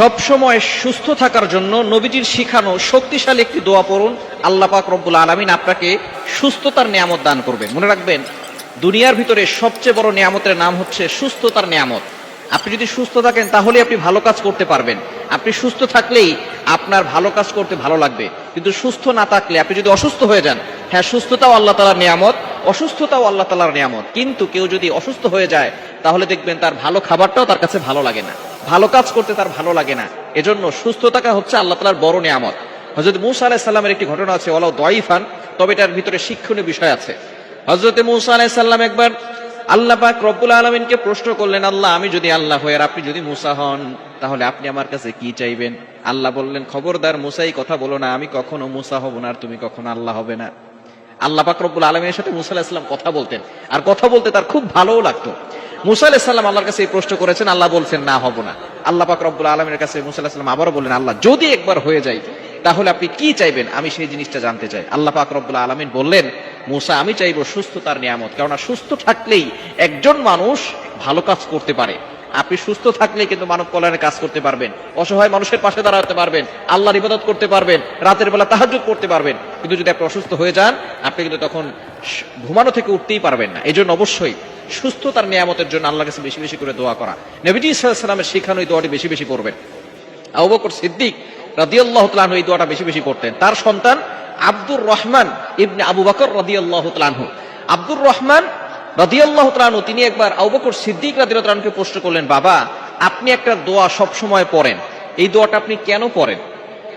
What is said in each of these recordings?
সব সময় সুস্থ থাকার জন্য নবীজির শিখানো শক্তিশালী একটি দোয়া পড়ুন। আল্লাহ পাক রব্বুল আলমিন আপনাকে সুস্থতার নিয়ামত দান করবে। মনে রাখবেন, দুনিয়ার ভিতরে সবচেয়ে বড় নিয়ামতের নাম হচ্ছে সুস্থতার নিয়ামত। আপনি যদি সুস্থ থাকেন, তাহলে আপনি ভালো কাজ করতে পারবেন। আপনি সুস্থ থাকলেই আপনার ভালো কাজ করতে ভালো লাগবে। কিন্তু সুস্থ না থাকলে, আপনি যদি অসুস্থ হয়ে যান হ্যাঁ সুস্থতাও আল্লাহ তালার নিয়ামত, অসুস্থতাও আল্লাহ তালার নিয়ামত। কিন্তু কেউ যদি অসুস্থ হয়ে যায়, তাহলে দেখবেন তার ভালো খাবারটাও তার কাছে ভালো লাগে না। ভালো কাজ করতে তার ভালো লাগে না। এজন্য সুস্থ থাকা হচ্ছে আল্লাহ তালার বড় নিয়ামত। হজরত মুসা আলাহ সাল্লামের একটি ঘটনা আছে ওলাও দয়ফান তবে এটার ভিতরে শিক্ষণীয় বিষয় আছে। হজরত মুসা আলাহ সাল্লাম একবার আল্লাহ পাক রব্বুল আলমিনকে প্রশ্ন করলেন, আল্লাহ, আমি যদি আল্লাহ হই আর আপনি যদি মুসা হন, তাহলে আপনি আমার কাছে কি চাইবেন? আল্লাহ বললেন, খবরদার মুসাই, কথা বলো না, আমি কখনো মুসা হব না আর তুমি কখনো আল্লাহ হবে না। আল্লাহ পাক রব্বুল আলমের সাথে মুসা আলাহিসাল্লাম কথা বলতেন। আর কথা বলতে তার খুব ভালোও লাগতো। মুসা আলাহিসাল্লাম আল্লাহর কাছে এই প্রশ্ন করেছেন, আল্লাহ বলছেন, না, হব না। আল্লাহ পাক রব্বুল আলমের কাছে মুসা আলাহিসাল্লাম আবারও বললেন, আল্লাহ, যদি একবার হয়ে যায়, তাহলে আপনি কি চাইবেন? আমি সেই জিনিসটা জানতে চাই। আল্লাহ পাক রব্বুল আলমিন বললেন, মুসা, আমি চাইব সুস্থতার নিয়ামত, কেননা সুস্থ থাকলেই একজন মানুষ ভালো কাজ করতে পারে। আপনি সুস্থ থাকলেই কিন্তু মানব কল্যাণের কাজ করতে পারবেন, অসহায় মানুষের পাশে দাঁড়াতে পারবেন, আল্লাহর ইবাদত করতে পারবেন, রাতের বেলা তাহাজ্জুদ করতে পারবেন। কিন্তু যদি আপনি অসুস্থ হয়ে যান, আপনি কিন্তু তখন ঘুমানো থেকে উঠতেই পারবেন না। এই জন্য অবশ্যই সুস্থতার নিয়ামতের জন্য আল্লাহ কাছে বেশি বেশি করে দোয়া করা। নবীজি সাল্লামের শিখানো এই দোয়াটি বেশি বেশি করবেন। আবু বকর সিদ্দিক রাদিয়াল্লাহু তাআলা এই দোয়াটা বেশি বেশি করতেন। তার সন্তান আব্দুর রহমান ইবনে আবু বকর রাদিয়াল্লাহু তাআলা আব্দুর রহমান রাদিয়াল্লাহু তাআলা তিনি একবার আবু বকর সিদ্দিক রাদিয়াল্লাহু প্রশ্ন করলেন, বাবা, আপনি একটা দোয়া সব সময় পড়েন। এই দোয়াটা আপনি কেন পড়েন?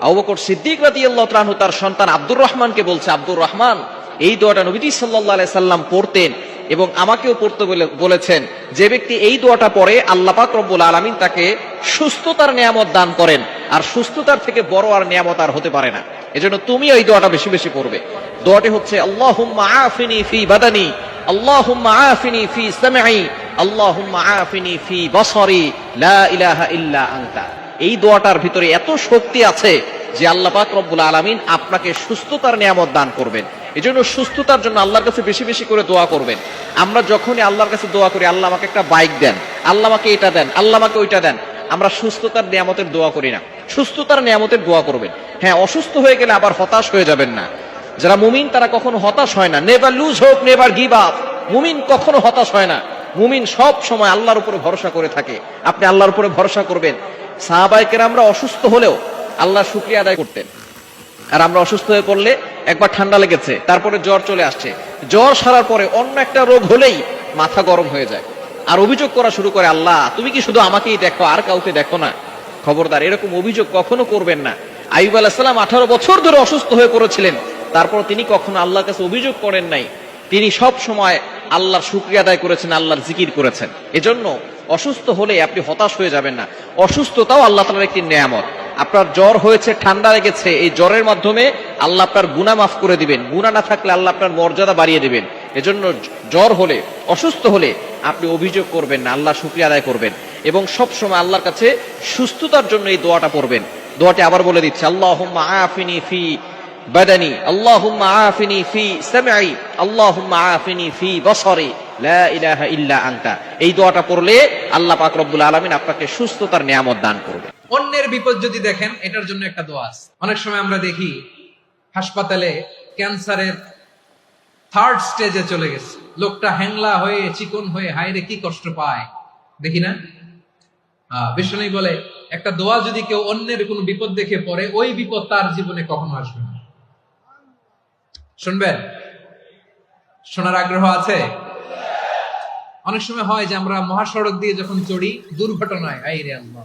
আবু বকর সিদ্দিক রাদিয়াল্লাহু তাআলা তার সন্তান আব্দুর রহমানকে বলছে, আব্দুর রহমান, এই দোয়াটা নবীজি সাল্লাল্লাহু আলাইহি সাল্লাম পড়তেন। এবং আমাকেও পড়তে বলে বলেছেন, যে ব্যক্তি এই দোয়াটা পড়ে, আল্লাহ পাক রব্বুল আলামিন তাকে সুস্থতার নিয়ামত দান করেন, আর সুস্থতার থেকে বড় আর নিয়ামত আর হতে পারে না। এজন্য তুমি ওই দোয়াটা বেশি বেশি পড়বে। দোয়াটি হচ্ছে আফিনি ফি বাদানি, আল্লাহুম্মা আফিনি ফি বসরি, লা এই দোয়াটার ভিতরে এত শক্তি আছে যে আল্লাহ পাক রব্বুল আলামিন আপনাকে সুস্থতার নিয়ামত দান করবেন। এজন্য সুস্থতার জন্য আল্লাহর কাছে বেশি বেশি করে দোয়া করবেন। আমরা যখনই আল্লাহর কাছে দোয়া করি, আল্লাহ আমাকে একটা বাইক দেন, আল্লাহ আমাকে এটা দেন, আল্লাহ আমাকে ওইটা দেন, আমরা সুস্থতার নিয়ামতের দোয়া করি না। সুস্থতার নিয়ামতের দোয়া করবেন। হ্যাঁ অসুস্থ হয়ে গেলে আবার হতাশ হয়ে যাবেন না। যারা মুমিন, তারা কখনো হতাশ হয় না। নেভার লুজ হোক নেভার গিভ আপ মুমিন কখনো হতাশ হয় না। মুমিন সব সময় আল্লাহর উপরে ভরসা করে থাকে। আপনি আল্লাহর উপরে ভরসা করবেন। সাহাবাইকের আমরা অসুস্থ হলেও আল্লাহ শুক্রিয়া আদায় করতেন। আর আমরা অসুস্থ হয়ে পড়লে একবার ঠান্ডা লেগেছে, তারপরে জ্বর চলে আসছে। জ্বর সারার পরে অন্য একটা রোগ হলেই মাথা গরম হয়ে যায়। আর অভিযোগ করা শুরু করে, আল্লাহ, তুমি কি শুধু আমাকেই দেখো, আর কাউকে দেখো না? খবরদার, এরকম অভিযোগ কখনো করবেন না। আইব আলাহিসাল্লাম আঠারো বছর ধরে অসুস্থ হয়ে পড়েছিলেন। তারপর তিনি কখনো আল্লাহর কাছে অভিযোগ করেন নাই। তিনি সব সময় আল্লাহর শুক্রিয়া আদায় করেছেন, আল্লাহর জিকির করেছেন। এজন্য অসুস্থ হলে আপনি হতাশ হয়ে যাবেন না। অসুস্থতাও আল্লাহ তালার একটি নিয়ামত। আপনার জ্বর হয়েছে, ঠান্ডা লেগেছে, এই জ্বরের মাধ্যমে আল্লাহ আপনার গুণা মাফ করে দিবেন। গুণা না থাকলে আল্লাহ আপনার মর্যাদা বাড়িয়ে দিবেন। এজন্য জ্বর হলে, অসুস্থ হলে আপনি অভিযোগ করবেন না, আল্লাহ শুক্রিয়া আদায় করবেন। এবং সব সময় আল্লাহর কাছে সুস্থতার জন্য এই দোয়াটা পড়বেন। দোয়াটি আবার বলে দিচ্ছে আল্লাহ আফিনি ফি বাদানি, আল্লাহুম্মা আফিনি ফি সামঈ, আল্লাহুম্মা আফিনি ফি বসরি ইল্লা আনতা। এই দোয়াটা পড়লে আল্লাহ পাক রব্বুল আলামিন আপনাকে সুস্থতার নিয়ামত দান করবে। অন্যের বিপদ যদি দেখেন, এটার জন্য একটা দোয়া আছে। অনেক সময় আমরা দেখি, হাসপাতালে ক্যান্সারের থার্ড স্টেজে চলে গেছে। লোকটা হ্যাংলা হয়ে, চিকন হয়ে হাইরে কি কষ্ট পায়। দেখি না? বিষ্ণু বলে, একটা দোয়া যদি কেউ অন্যের কোনো বিপদ দেখে পড়ে, ওই বিপদ তার জীবনে কখনো আসবে না। শুনবেন? শোনার আগ্রহ আছে? অনেক সময় হয় যে আমরা মহাসড়ক দিয়ে যখন চড়ি, দুর্ঘটনায় আই রে আল্লাহ।